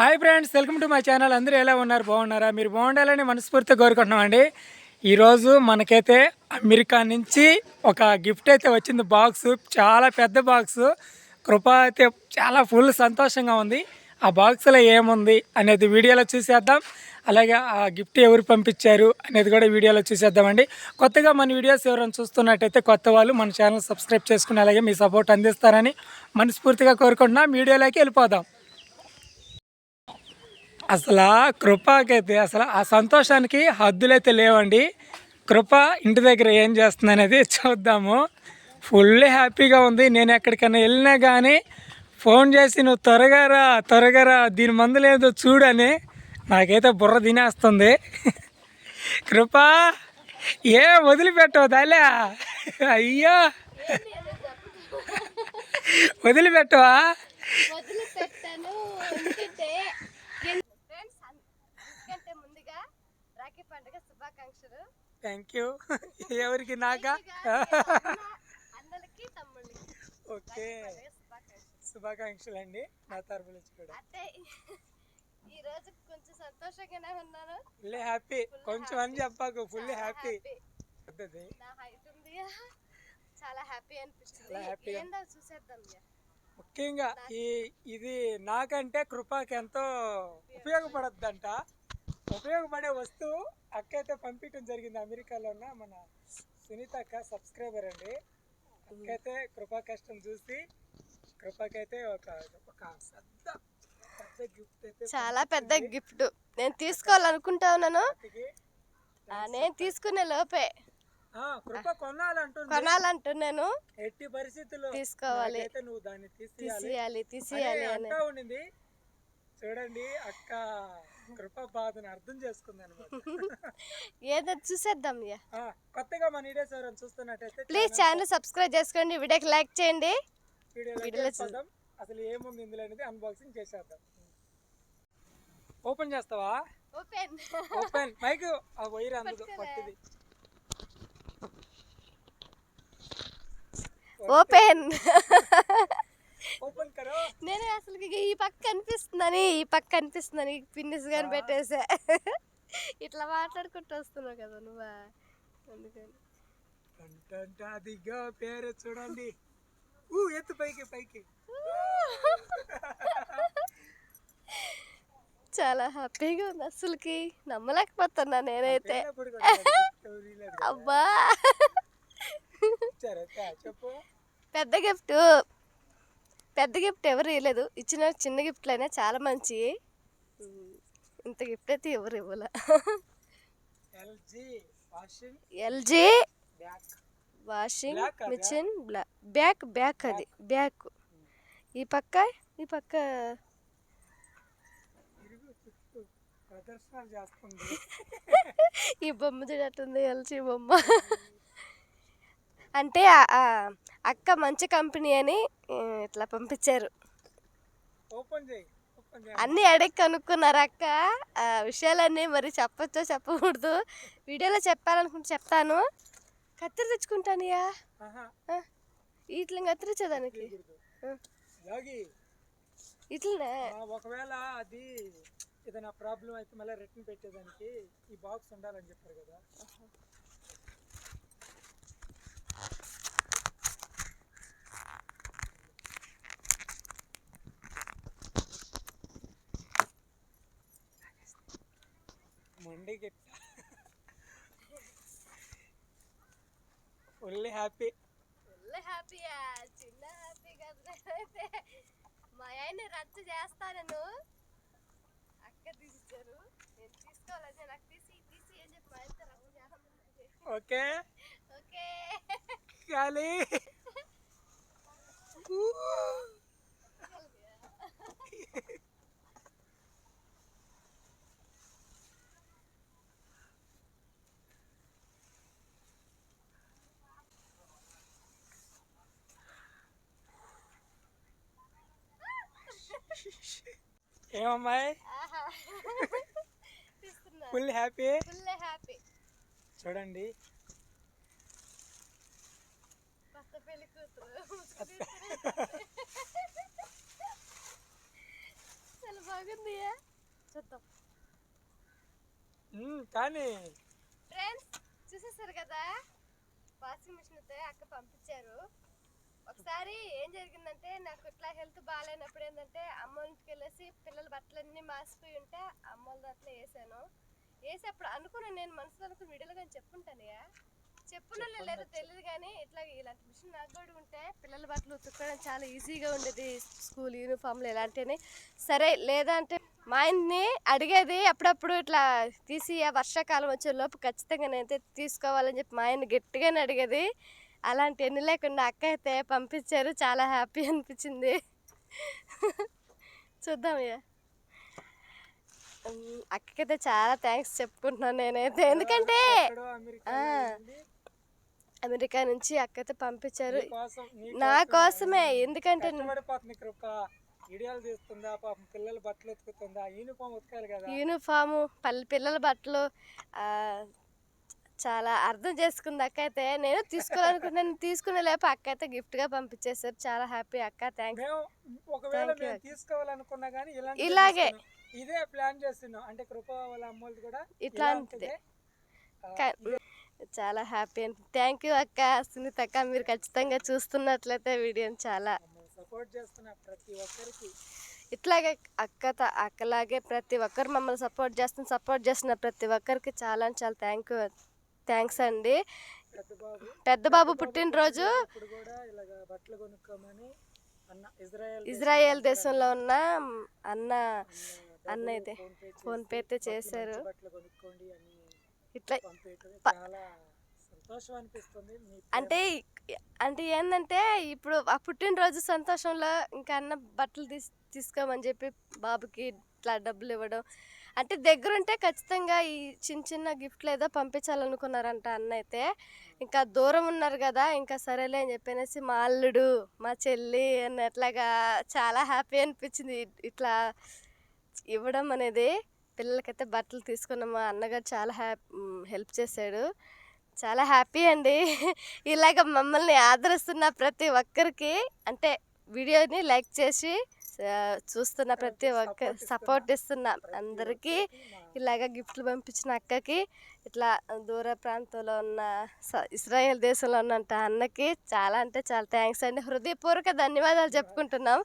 Hi friends welcome to my channel. అందరూ ఎలా ఉన్నారు? బాగున్నారా? మీరు బాగుండాలని మనస్ఫూర్తిగా కోరుకుంటున్నామండి. ఈరోజు మనకైతే అమెరికా నుంచి ఒక గిఫ్ట్ అయితే వచ్చింది బాక్స్. చాలా పెద్ద బాక్స్. కృప అయితే చాలా ఫుల్ సంతోషంగా ఉంది. ఆ బాక్స్లో ఏముంది అనేది వీడియోలో చూసేద్దాం. అలాగే ఆ గిఫ్ట్ ఎవరు పంపించారు అనేది కూడా వీడియోలో చూసేద్దామండి. కొత్తగా మన వీడియోస్ ఎవరైనా చూస్తున్నట్టయితే కొత్త వాళ్ళు మన ఛానల్ సబ్స్క్రైబ్ చేసుకుని అలాగే మీ సపోర్ట్ అందిస్తారని మనస్ఫూర్తిగా కోరుకుంటున్నాం. వీడియోలోకి వెళ్ళిపోదాం. అసలు ఆ కృపకైతే అసలు ఆ సంతోషానికి హద్దులైతే లేవండి. కృప ఇంటి దగ్గర ఏం చేస్తుంది అనేది చూద్దాము. ఫుల్ హ్యాపీగా ఉంది. నేను ఎక్కడికైనా వెళ్ళినా కానీ ఫోన్ చేసి నువ్వు త్వరగా రా త్వరగా రా దీని మందు లేదో చూడని నాకైతే బుర్ర తినేస్తుంది. కృప ఏ వదిలిపెట్టవు దాలే అయ్యో. వదిలిపెట్టవా మొదలు పెట్టాను ఎందుకంటే ఫ్రెండ్స్ ఎందుకంటే ముందుగా రాఖీ పండుగ శుభాకాంక్షలు థ్యాంక్ యూ. ఎవరికి నాకా? ఓకే. శుభాకాంక్షలు అండి. నా తరపు నుంచి కూడా. ఈ రోజు కొంచెం సంతోషంగానే ఉన్నాను. Full happy. కొంచెం అని చెప్పాకు ఫుల్ హ్యాపీ. నా హైట్ ఉంది. చాలా హ్యాపీ అనిపిస్తుంది. ఏందో చూసేద్దాం. ముఖ్యంగా ఈ ఇది నాకంటే కృపకి ఎంతో ఉపయోగపడద్దంట. ఉపయోగపడే వస్తువు అక్క అయితే పంపించడం జరిగింది. అమెరికాలో ఉన్న మన సునీత అక్క సబ్స్క్రైబర్ అండి. అక్క అయితే కృపా కష్టం చూసి కృపకైతే ఒక ఒక పెద్ద పెద్ద గిఫ్ట్ అయితే చాలా పెద్ద గిఫ్ట్ నేను తీసుకోవాలనుకుంటా ఉన్నాను. నేను తీసుకునే లోపే. కృప కొనాలంటుంది కొనాలంటున్నాను. ఎట్టి పరిస్థితుల్లో తీసుకోవాలి. నాకైతే నువ్వు దాన్ని తీసేయాలి. తీసేయాలి తీసేయాలి అంటా ఉండింది. చూడండి అక్క. కృప బాధను అర్థం చేసుకుంది అనమాట. ఏదో చూసేద్దాం ఇక. కొత్తగా మన వీడియోస్ ఎవరైనా చూస్తున్నట్టయితే ప్లీజ్ ఛానల్ సబ్స్క్రైబ్ చేసుకోండి వీడియోకి లైక్ చేయండి. వీడియోలో చూద్దాం. అసలు ఏముంది ఇందులో అనేది అన్బాక్సింగ్ చేసేద్దాం. ఓపెన్ చేస్తావా? ఓపెన్ ఓపెన్ మైక్ ఆ వైర్ అందుకు పట్టిది. ఓపెన్ ఓపెన్ కరో? నేను అసలు ఈ పక్క కనిపిస్తుందని ఈ పక్క కనిపిస్తుందని పిన్నిస్ గాని పెట్టేసా. ఇట్లా మాట్లాడుకుంటూ వస్తున్నావు కదా నువ్వా? అందుకని. అదిగా పేరు చూడండి. ఊ ఎత్తు పైకి పైకి. చాలా హ్యాపీగా ఉంది అసలుకి. నమ్మలేకపోతున్నా నేనైతే. అబ్బా. చెప్పు. పెద్ద గిఫ్ట్. పెద్ద గిఫ్ట్ ఎవరు ఇవ్వలేదు ఇచ్చిన చిన్న గిఫ్ట్లైనా చాలా మంచి. ఇంత గిఫ్ట్ అయితే ఎవరు ఇవ్వాల. LG washing? Machine back? Back అది బ్యాక్. ఈ పక్క ఈ పక్క. ఈ బొమ్మ చూడట్టుంది ఎల్జీ బొమ్మ. అంటే అక్క మంచి కంపెనీ అని ఇట్లా పంపించారు. అన్నీ అడిగి కనుక్కున్నారు అక్క. ఆ విషయాలన్నీ మరి చెప్పొచ్చో చెప్పకూడదు. వీడియోలో చెప్పాలనుకుంటే చెప్తాను. కత్తిరి తెచ్చుకుంటానియా? ఇట్లా కత్తిరించేదానికి ఇట్లనే ఒకవేళ అది ఏదైనా ప్రాబ్లం అయితే మళ్ళీ రిటర్న్ పెట్టేదానికి ఈ బాక్స్ ఉండాలని చెప్పారు కదా. గిట్ట ఫుల్ హ్యాపీ ఫుల్ హ్యాపీయా చిన్న హ్యాపీ కదా. మా ఆయన్ని రద్దు చేస్తాను అక్క తీసిచ్చారు. నేను తీసుకోవాలి? నాకు తీసి తీసి అని చెప్పి మా ఆయనతో చేస్తాను. ఓకే. ఓకే. ఖాళీ. ఏమమ్మాయి? ఫుల్ హ్యాపీ ఫుల్ హ్యాపీ చూడండి. చాలా బాగుంది చూద్దాం. కానీ ఫ్రెండ్స్ చూసేసారు కదా? వాషింగ్ మిషన్ అయితే అక్క పంపించారు. ఒకసారి ఏం జరిగిందంటే నాకు ఇట్లా హెల్త్ బాగాలేనప్పుడు ఏంటంటే అమ్మ ఇంటికి వెళ్ళేసి పిల్లల బట్టలన్నీ మాసిపోయి ఉంటే అమ్మ వాళ్ళ దాంట్లో వేసాను. వేసి అప్పుడు అనుకున్నాను నేను మనసులో అనుకుని వీడియోలో కానీ చెప్పుంటానయ్యా చెప్పున లేదో తెలియదు కానీ ఇట్లా ఇలాంటి మిషన్ నాకు కూడా ఉంటే పిల్లల బట్టలు ఉతుక్కోవడం చాలా ఈజీగా ఉండేది. స్కూల్ యూనిఫామ్లు ఇలాంటివి సరే లేదా అంటే మా ఆయన్ని అడిగేది అప్పుడప్పుడు ఇట్లా తీసి ఆ వర్షాకాలం వచ్చే లోపు ఖచ్చితంగా నేనైతే తీసుకోవాలని చెప్పి మా ఆయన గట్టిగానే అడిగేది. అలాంటి ఎన్ని లేకుండా అక్క అయితే పంపించారు. చాలా హ్యాపీ అనిపించింది. చూద్దాం ఇక అక్కకైతే చాలా థ్యాంక్స్ చెప్పుకుంటున్నాను నేనైతే. ఎందుకంటే అమెరికా నుంచి అక్కైతే పంపించారు. నీ కోసం, నీ నా కోసం కోసమే. ఎందుకంటే యూనిఫామ్ పల్లె పిల్లల బట్టలు చాలా అర్థం చేసుకుంది అక్క అయితే నేను తీసుకోవాలనుకున్నాను తీసుకునే లేపు అక్క అయితే గిఫ్ట్గా పంపించేశారు. చాలా హ్యాపీ అక్క. థ్యాంక్స్ ఒకవేళ. తీసుకోవాలనుకున్నా కానీ ఇలాగే. ఇదే ప్లాన్ చేస్తున్నాం. అంటే కృప వాళ్ళ కూడా ఇట్లాంటిదే. చాలా హ్యాపీ అని థ్యాంక్ యూ అక్క సునీత అక్క. మీరు ఖచ్చితంగా చూస్తున్నట్లయితే వీడియోని చాలా సపోర్ట్ చేస్తున్న ప్రతి ఒక్కరికి. ఇట్లాగే అక్క అక్కలాగే ప్రతి ఒక్కరు మమ్మల్ని సపోర్ట్ చేస్తున్న సపోర్ట్ చేస్తున్న ప్రతి ఒక్కరికి చాలా చాలా థ్యాంక్ యూ థ్యాంక్స్ అండి. పెద్ద బాబు పుట్టినరోజు ఇజ్రాయెల్ దేశంలో ఉన్న అన్న అన్న అయితే ఫోన్ పే ఫోన్ పే చేసి అయితే చేశారు. ఇట్లా అంటే అంటే ఏంటంటే ఇప్పుడు ఆ పుట్టినరోజు సంతోషంలో ఇంకా అన్న బట్టలు తీస్ తీసుకోమని చెప్పి బాబుకి ఇట్లా డబ్బులు ఇవ్వడం అంటే దగ్గరుంటే ఖచ్చితంగా ఈ చిన్న చిన్న గిఫ్ట్లు ఏదో పంపించాలనుకున్నారంట అన్న అయితే ఇంకా దూరం ఉన్నారు కదా ఇంకా సరేలే అని చెప్పనేసి మా అల్లుడు మా చెల్లి అన్నట్లాగా చాలా హ్యాపీ అనిపించింది ఇట్లా ఇవ్వడం అనేది. పిల్లలకైతే బట్టలు తీసుకున్నాం మా అన్నగారు చాలా హ్యాపీ హెల్ప్ చేశాడు. చాలా హ్యాపీ అండి. ఇలాగ మమ్మల్ని ఆదరిస్తున్న ప్రతి ఒక్కరికి అంటే వీడియోని లైక్ చేసి చూస్తున్న ప్రతి ఒక్క సపోర్ట్ ఇస్తున్న అందరికీ ఇలాగ గిఫ్ట్లు పంపించిన అక్కకి ఇట్లా దూర ప్రాంతంలో ఉన్న ఇస్రాయేల్ దేశంలో ఉన్నంత అన్నకి చాలా అంటే చాలా థ్యాంక్స్ అండి. హృదయపూర్వక ధన్యవాదాలు చెప్పుకుంటున్నాం.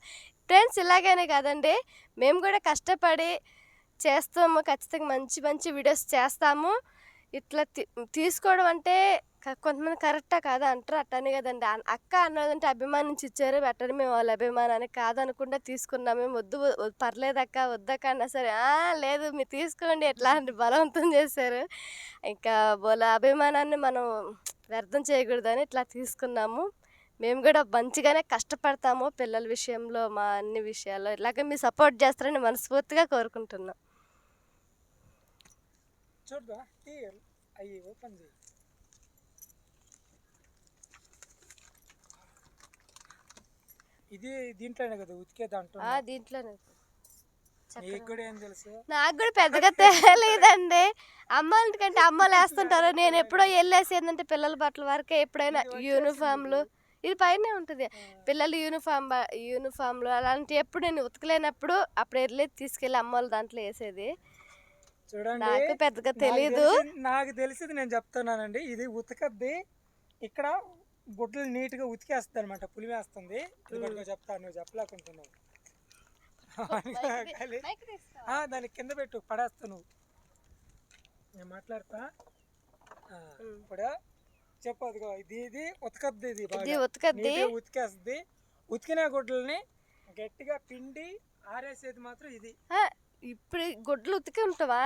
ఫ్రెండ్స్ ఇలాగనే కాదండి. మేము కూడా కష్టపడి చేస్తాము. ఖచ్చితంగా మంచి మంచి వీడియోస్ చేస్తాము. ఇట్లా తీసుకోవడం అంటే కొంతమంది కరెక్టా కాదా అంటారు అట్టని కదండి. అక్క అన్నదంటే అభిమానించి ఇచ్చారు అట్టని మేము వాళ్ళ అభిమానాన్ని కాదనకుండా తీసుకున్నాం. మేము వద్దు పర్లేదు అక్క వద్దక్క అన్నా సరే లేదు మీరు తీసుకోండి ఎట్లా అంటే బలవంతం చేశారు. ఇంకా వాళ్ళ అభిమానాన్ని మనం వ్యర్థం చేయకూడదని ఇట్లా తీసుకున్నాము. మేము కూడా మంచిగానే కష్టపడతాము పిల్లల విషయంలో మా అన్ని విషయాల్లో. ఇలాగే మీరు సపోర్ట్ చేస్తారని మనస్ఫూర్తిగా కోరుకుంటున్నాం. చూడదా అయ్యి ఓపెన్ చేయి. ఇది దీంట్లోనే కదా ఉతికే దాంట్లో ఆ, దీంట్లోనే. నీకు కూడా ఏం తెలుసు? నాకు కూడా పెద్దగా తెలియదండి. అమ్మాయిల కంటే అమ్మలు వేస్తుంటారు. నేను ఎప్పుడో వెళ్ళేసి ఏంటంటే పిల్లల బట్టల వరకే ఎప్పుడైనా యూనిఫామ్లు. ఇది పైనే ఉంటుంది. పిల్లలు యూనిఫామ్ బ- యూనిఫామ్లు అలాంటి ఎప్పుడు నేను ఉతకలేనప్పుడు అప్పుడు వెళ్ళి తీసుకెళ్ళి అమ్మలు దాంట్లో వేసేది. చూడండి నాకు పెద్దగా నాకు తెలిసింది- నాకు తెలిసింది నేను చెప్తున్నానండి. ఇది ఉతకద్ది. ఇక్కడ గుడ్లు నీట్గా ఉతికేస్తుంది అనమాట పులివేస్తుంది ఇది పట్టుకో చెప్తా నువ్వు చెప్పలేకుంటున్నావు. దాని కింద పెట్టు పడేస్తా నువ్వు. నేను మాట్లాడతా. ఇప్పుడు చెప్పు అదిగో ఇది ఇది ఉతకద్ది ఇది ఉతకద్ది. నీట్గా ఉతికేస్తుంది. ఉతికిన గుడ్లని గట్టిగా పిండి ఆరేసేది మాత్రం ఇది. ఇప్పుడు గుడ్లు ఉతికి ఉంటావా?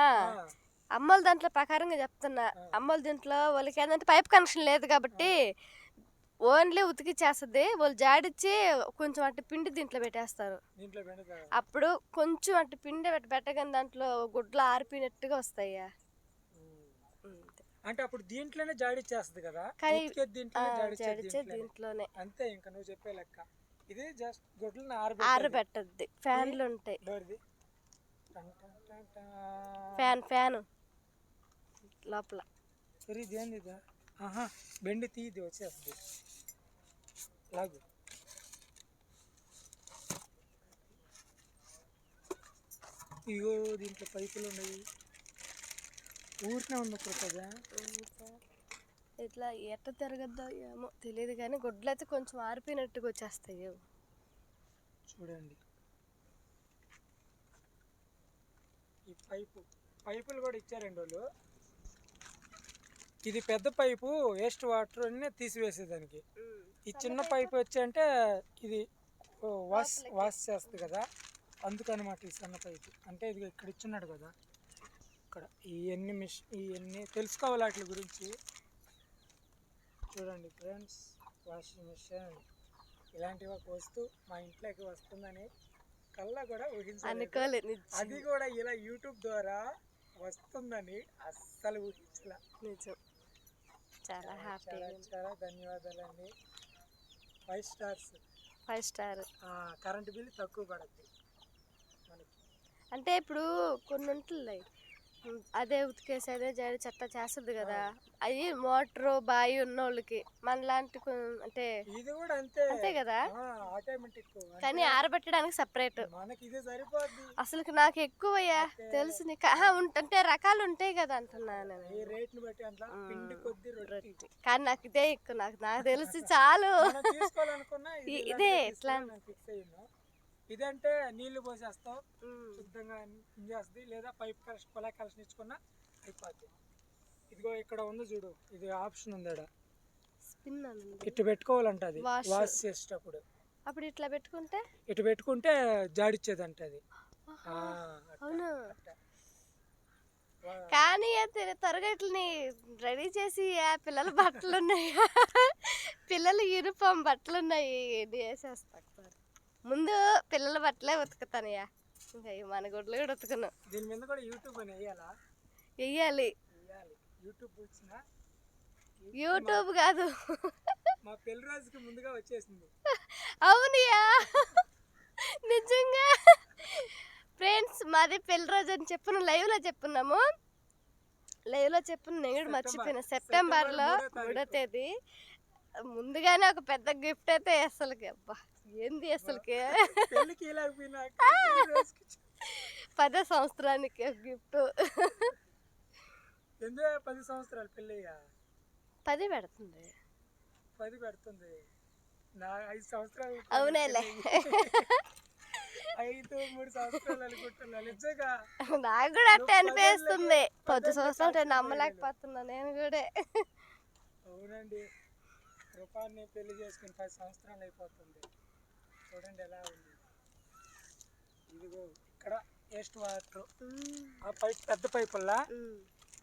అమ్మల దాంట్లో ప్రకారంగా చెప్తున్నా. అమ్మల దీంట్లో వాళ్ళకి ఏంటంటే పైప్ కనెక్షన్ లేదు కాబట్టి ఓన్లీ ఉతికి చేస్తుంది వాళ్ళు జాడిచ్చి కొంచెం అటు పిండి దీంట్లో పెట్టేస్తారు. అప్పుడు కొంచెం అటు పిండి పెట్టి పెట్టగానే దాంట్లో గుడ్లు ఆరిపోయినట్టుగా వస్తాయా. అంటే అప్పుడు దీంట్లోనే జాడిచ్చేస్తుంది కదా? దీంట్లోనే అంతే ఇంకా నువ్వు చెప్పే లెక్క. ఇది జస్ట్ గుడ్లను ఆరు ఆరబెట్టేది. పెట్టద్ది ఫ్యాన్లు ఉంటాయి. Fan fan. లోపల. సరే ఇది ఏంది ఇది? ఆహా బెండి తీ ఇది వచ్చేస్తుంది. లాగు. ఇగో దీంట్లో పైపులు ఉన్నాయి. ఊరినే ఉంది కృపజ ఇట్లా ఎట్ట తిరగద్దో ఏమో తెలియదు కానీ గుడ్లు అయితే కొంచెం ఆరిపోయినట్టుగా వచ్చేస్తాయి. చూడండి. ఈ పైపు పైపులు కూడా ఇచ్చారండి వాళ్ళు. ఇది పెద్ద పైపు వేస్ట్ వాటర్ అన్నీ తీసివేసేదానికి. ఈ చిన్న పైపు? వచ్చి అంటే ఇది వాష్ వాష్ చేస్తుంది కదా. అందుకనమాట ఈ సన్న పైపు. అంటే ఇది ఇక్కడ ఇచ్చున్నాడు కదా. ఇక్కడ ఇవన్నీ మిష్ ఇవన్నీ తెలుసుకోవాలి వాటి గురించి. చూడండి ఫ్రెండ్స్ వాషింగ్ మిషన్ ఇలాంటివి ఒక వస్తువు మా ఇంట్లోకి వస్తుందని కల్లా కూడా ఊహించాలి అది కూడా ఇలా యూట్యూబ్ ద్వారా వస్తుందని అస్సలు ఊహించలే. నిజం. చాలా హ్యాపీ చాలా చాలా ధన్యవాదాలండి. Five stars five star current bill తక్కువ పడుద్ది. మనకి. అంటే ఇప్పుడు కొన్ని ఉంటున్నాయి అదే ఉతికేసి అదే జాడి చెత్త చేస్తుంది కదా. అవి మోటారు బావి ఉన్న వాళ్ళకి మనలాంటి అంటే ఇది కూడా అంతే. అంతే కదా. కానీ ఆరబెట్టడానికి సపరేట్. అసలు నాకు ఎక్కువయ్యా తెలుసు నీకు. అంటే రకాలు ఉంటాయి కదా అంటున్నాను కానీ నాకు ఇదే ఎక్కువ. నాకు నాకు తెలిసి చాలు. ఇదే ఇట్లా ఇదంటే నీళ్ళు పోసేస్తాం ఉమ్, శుద్ధంగా చేస్తుంది లేదా పైప్ కలెక్షన్ కొలా కలెక్షన్ ఇచ్చుకున్నా అయిపోద్ది. ఇదిగో ఇక్కడ ఉంది చూడు. ఇది ఆప్షన్ ఉంది. ఇటు పెట్టుకోవాలంట అది. వాష్ చేసేటప్పుడు. అప్పుడు ఇట్లా పెట్టుకుంటే? ఇటు పెట్టుకుంటే జాడిచ్చేదంట అది. అవును? అట్ట. వా- కానీ అయితే తరగతిని రెడీ చేసి ఆ పిల్లల బట్టలు ఉన్నాయి పిల్లల యూనిఫామ్ బట్టలు ఉన్నాయి ఇది వేసేస్తా. ముందు పిల్లల బట్టలే ఉతుకుతానయ్యా. ఇంకా మన గుడ్లు కూడా ఉతుకును. దీని మీద కూడా యూట్యూబ్ అని వేయాలా? వెయ్యాలి వేయాలి. యూట్యూబ్ వచ్చిన యూట్యూబ్ కాదు. మా పెళ్ళి రోజుకి ముందుగా వచ్చేసింది. అవునయ్యా. నిజంగా. ఫ్రెండ్స్ మాది పెళ్ళి రోజు అని చెప్పును లైవ్లో చెప్పున్నాము. లైవ్లో చెప్పును నేను కూడా మర్చిపోయిన. సెప్టెంబర్లో సెప్టెంబర్ మూడో మూడో తేదీ. ముందుగానే ఒక పెద్ద గిఫ్ట్ అయితే అసలుకి అబ్బా. ఏంది అసలుకి? పదో సంవత్సరానికి గిఫ్ట్. పది సంవత్సరాలు పెళ్ళయ్యా? పది పెడుతుంది. పది పెడుతుంది. నా ఐదు సంవత్సరాలు అవునేలే. ఐదు మూడు సంవత్సరాలు అనుకుంటున్నా నిజంగా. నాకు కూడా అట్టే అనిపిస్తుంది. పది సంవత్సరాలు నమ్మలేకపోతున్నా నేను కూడా. అవునండి. రూపాన్ని పెళ్ళి చేసుకుని పది సంవత్సరాలు అయిపోతుంది. చూడండి ఎలా ఉంది. ఇదిగో ఇక్కడ వేస్ట్ వాటర్. ఆ పైప్ పెద్ద పైపుల్లా.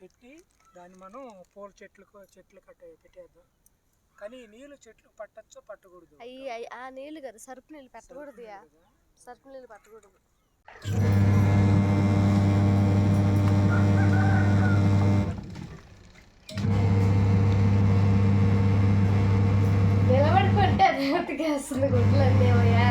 పెట్టి దాన్ని మనం పూల చెట్లకు చెట్లు కట్ట పెట్టేద్దాం. కానీ నీళ్ళు చెట్లు పట్టచ్చో పట్టకూడదు. అయ్యి ఆ నీళ్ళు కదా సరుపు నీళ్ళు పెట్టకూడదు సరుపు నీళ్ళు పెట్టకూడదు. ఉతికేస్తుంది గుడ్లన్నీ అయ్యా.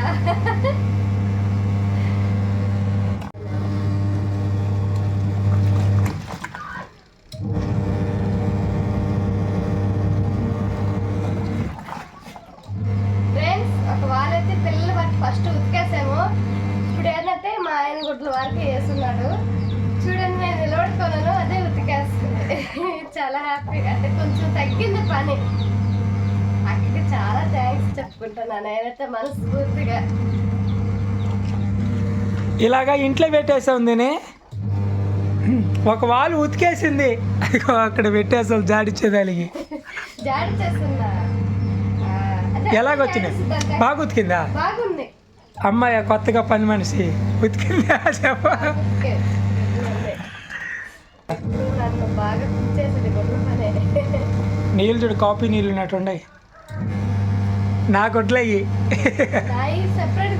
ఒక వారైతే పిల్లలు బట్టి ఫస్ట్ ఉతికేసాము. ఇప్పుడు ఏంటంటే మా ఆయన గుడ్లు వరకు వేస్తున్నాడు. చూడండి నేను నిలబడుకున్నాను అదే ఉతికేస్తుంది. చాలా హ్యాపీగా అంటే కొంచెం తగ్గింది పని. చాలా థ్యాంక్స్ చెప్పుకుంటున్నాను నేనైతే మనస్ఫూర్తిగా. ఇలాగా ఇంట్లో పెట్టేసాం దీని ఒక వాళ్ళు ఉతికేసింది. అక్కడ పెట్టేసాం జాడిచ్చేదానికి ఎలాగొచ్చినాయి? బాగా ఉతికిందా? బాగుంది. అమ్మాయి కొత్తగా పని మనిషి. ఉతికిందా చెప్ప. నీళ్ళు చూడు కాఫీ నీళ్ళు ఉన్నట్టున్నాయి నా సెపరేట్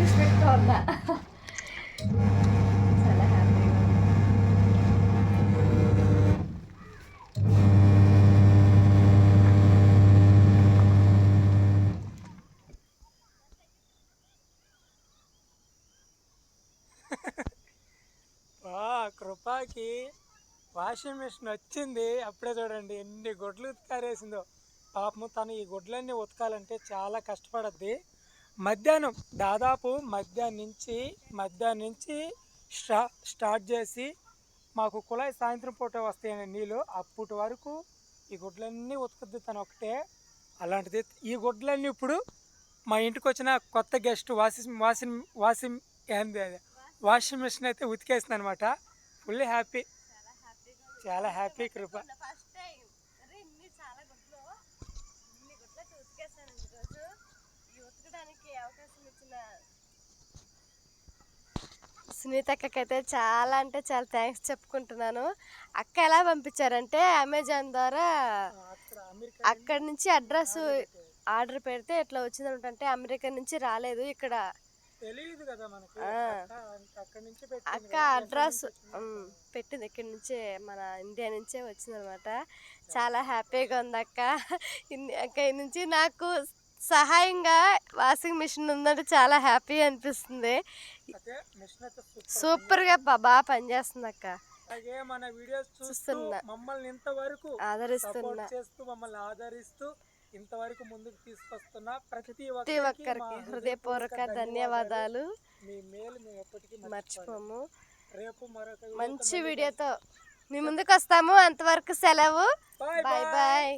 వా కృపాకి వాషింగ్ మిషన్ వచ్చింది. అప్పుడే చూడండి ఎన్ని గుడ్లు ఉతికారేసిందో. పాపము తను ఈ గుడ్లన్నీ ఉతకాలంటే చాలా కష్టపడద్ది. మధ్యాహ్నం దాదాపు మధ్యాహ్నం నుంచి మధ్యాహ్నం నుంచి స్టా స్టార్ట్ చేసి మాకు కుళాయి సాయంత్రం పూట వస్తాయని నీళ్ళు అప్పటి వరకు ఈ గుడ్లన్నీ ఉతుకుద్ది తను ఒకటే అలాంటిది ఈ గుడ్లన్నీ ఇప్పుడు మా ఇంటికి వచ్చిన కొత్త గెస్ట్ వాషింగ్ వాషింగ్ వాషింగ్ ఏంది అది? వాషింగ్ మిషన్ అయితే ఉతికేసింది అనమాట ఫుల్ హ్యాపీ. చాలా హ్యాపీ కృప ఫస్ట్ టైం అరే ఇన్ని చాలా గుడ్లు ఇన్ని గుడ్లు అయితే ఉతికేసాను ఈరోజు ఈ ఉతకడానికి అవకాశం ఇచ్చిన సునీత అక్కకైతే చాలా అంటే చాలా థ్యాంక్స్ చెప్పుకుంటున్నాను. అక్క ఎలా పంపించారంటే అమెజాన్ ద్వారా అక్కడ నుంచి అడ్రస్ ఆర్డర్ పెడితే ఇట్లా వచ్చింది అంటే అమెరికా నుంచి రాలేదు. ఇక్కడ. అక్క అడ్రస్ వచ్చింది? పెట్టింది ఇక్కడి నుంచే మన ఇండియా నుంచే వచ్చిందనమాట. చాలా హ్యాపీగా ఉంది అక్క. అక్క నుంచి నాకు సహాయంగా వాషింగ్ మిషన్ ఉందంటే చాలా హ్యాపీ అనిపిస్తుంది. సూపర్గా బాగా పనిచేస్తుంది అక్క అలాగే మన వీడియోస్ చూస్తూ చూస్తున్నా. మమ్మల్ని ఇంతవరకు ఆదరిస్తున్నా. చేస్తూ మమ్మల్ని ఆదరిస్తూ ఇంతవరకు ముందుకు తీసుకొస్తున్న ప్రతి ఒక్కరికి హృదయపూర్వక ధన్యవాదాలు. మీ మేలు మేము ఎప్పటికీ మర్చిపోము. రేపు మరొక మంచి వీడియోతో మీ ముందుకు వస్తాము అంతవరకు సెలవు. బాయ్. బాయ్.